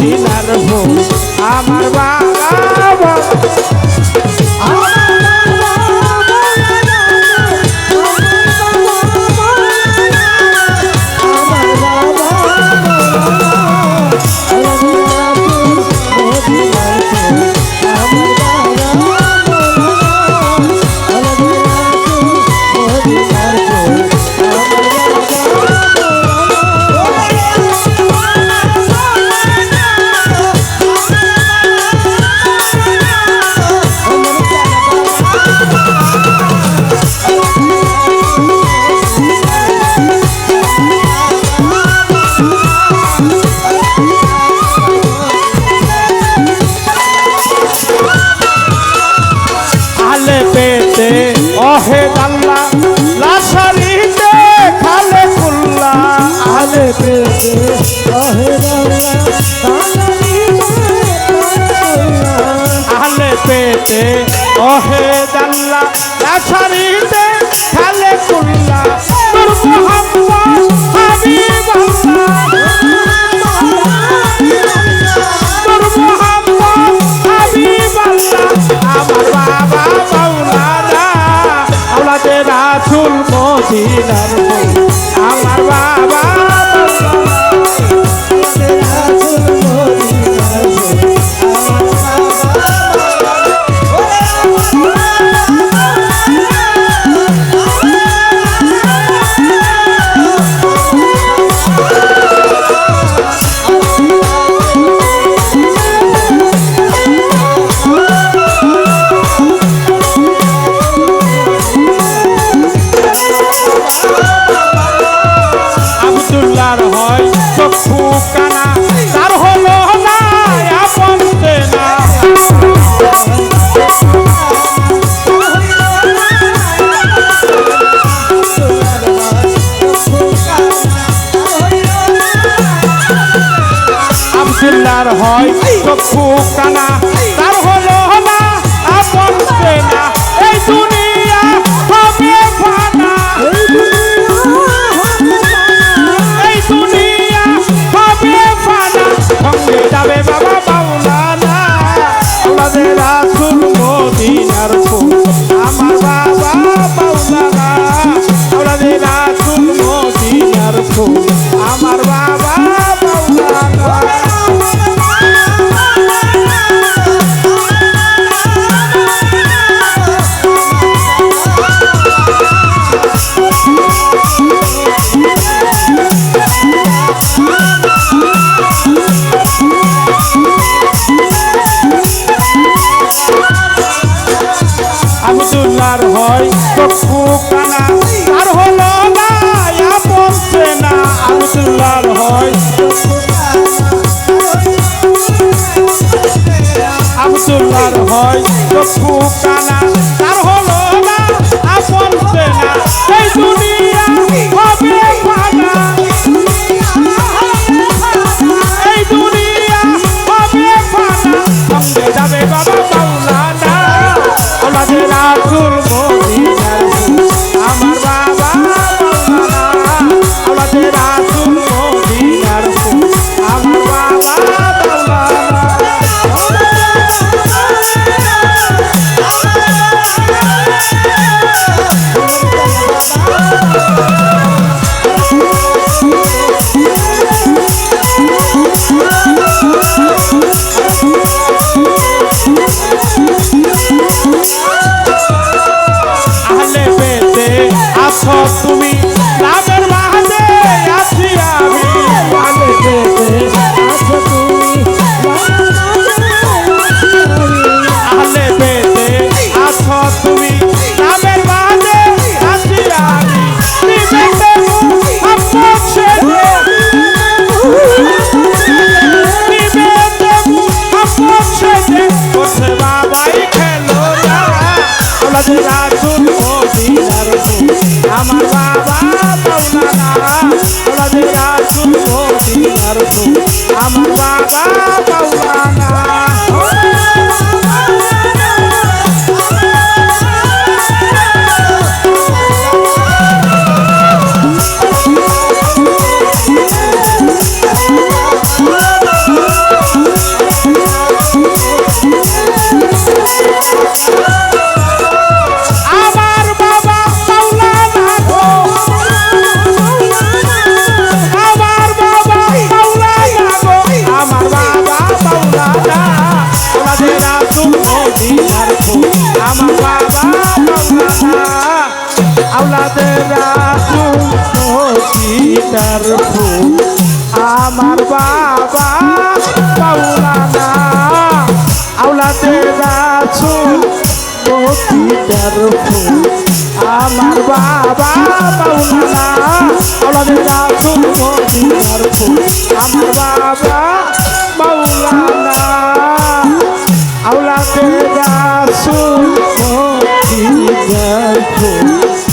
সিনার ভোগ। আমার বা দে অহে আল্লাহ লাশারিতে খালে কুল্লা আহলে বেদে অহে আহলে পেতে অহে আল্লাহ লাশারি around. আছো তুমি আমার বাবা মাওলানা ওনাদের রাসূল মদিনার ফুল আমার বাবা মাওলানা আওলাদের রাসূল মদিনার ফুল আমার বাবা মাওলানা আওলাদের রাসূল মদিনার ফুল আমার বাবা মাওলানা আওলাদের রাসূল মদিনার ফুল আমার বাবা মাওলানা আওলাদের রাসূল আমার বাবা